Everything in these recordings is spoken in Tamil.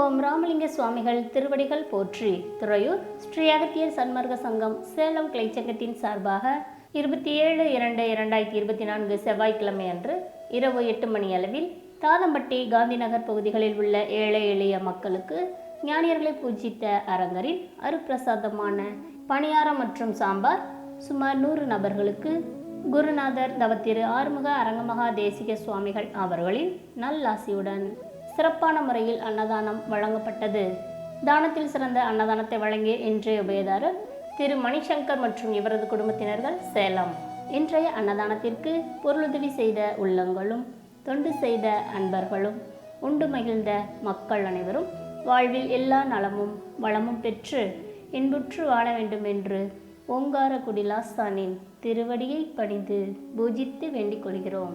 ஓம் ராமலிங்க சுவாமிகள் திருவடிகள் போற்றி. துறையூர் ஸ்ரீ அகத்தியர் சன்மார்க்க சங்கம் சேலம் கிளைச்சங்கத்தின் சார்பாக இருபத்தி ஏழு இரண்டு இரண்டாயிரத்தி இருபத்தி நான்கு செவ்வாய்க்கிழமை அன்று இரவு எட்டு மணி அளவில் தாதம்பட்டி காந்திநகர் பகுதிகளில் உள்ள ஏழை எளிய மக்களுக்கு ஞானியர்களை பூஜித்த அரங்கரில் அருப்பிரசாதமான பணியாரம் மற்றும் சாம்பார். சுமார் நூறு நபர்களுக்கு குருநாதர் தவத்திரு ஆறுமுக அரங்கமகா தேசிக சுவாமிகள் அவர்களின் நல்லாசியுடன் சிறப்பான முறையில் அன்னதானம் வழங்கப்பட்டது. தானத்தில் சிறந்த அன்னதானத்தை வழங்கிய இன்றைய உபயதாரர் திரு மணிசங்கர் மற்றும் இவரது குடும்பத்தினர்கள் சேலம். இன்றைய அன்னதானத்திற்கு பொருளுதவி செய்த உள்ளங்களும் தொண்டு செய்த அன்பர்களும் உண்டு மகிழ்ந்த மக்கள் அனைவரும் வாழ்வில் எல்லா நலமும் வளமும் பெற்று இன்புற்று வாழ வேண்டும் என்று ஓங்கார குடிலாஸ்தானின் திருவடியை பணிந்து பூஜித்து வேண்டிக் கொள்கிறோம்.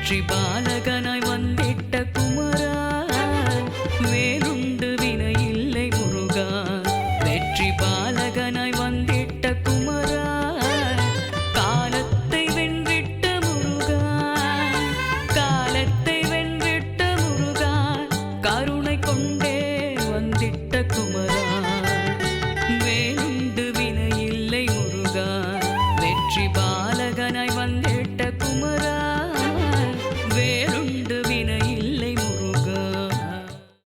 வெற்றி பாலகனாய் வந்திட்ட குமரா. வேலுண்டு வினை இல்லை முருகா. வெற்றி பாலகனாய் வந்திட்ட குமரா. காலத்தை வென்றிட்ட முருகா. காலத்தை வென்றிட்ட முருகா. கருணை கொண்டே வந்திட்ட குமரா. வேலுண்டு வினை இல்லை முருகா. வெற்றி பா